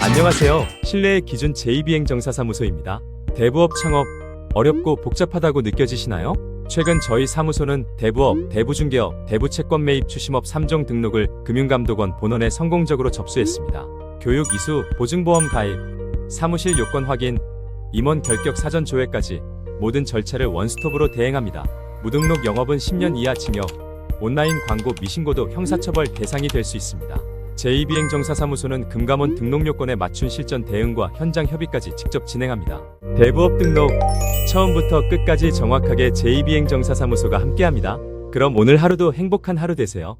안녕하세요. 실내의 기준 제2비행정사사무소입니다. 대부업 창업 어렵고 복잡하다고 느껴지시나요? 최근 저희 사무소는 대부업, 대부중개업, 대부채권 매입 추심업 3종 등록을 금융감독원 본원에 성공적으로 접수했습니다. 교육 이수, 보증보험 가입, 사무실 요건 확인, 임원 결격 사전 조회까지 모든 절차를 원스톱으로 대행합니다. 무등록 영업은 10년 이하 징역, 온라인 광고 미신고도 형사처벌 대상이 될 수 있습니다. 제2비행정사사무소는 금감원 등록 요건에 맞춘 실전 대응과 현장 협의까지 직접 진행합니다. 대부업 등록 처음부터 끝까지 정확하게 제2비행정사사무소가 함께합니다. 그럼 오늘 하루도 행복한 하루 되세요.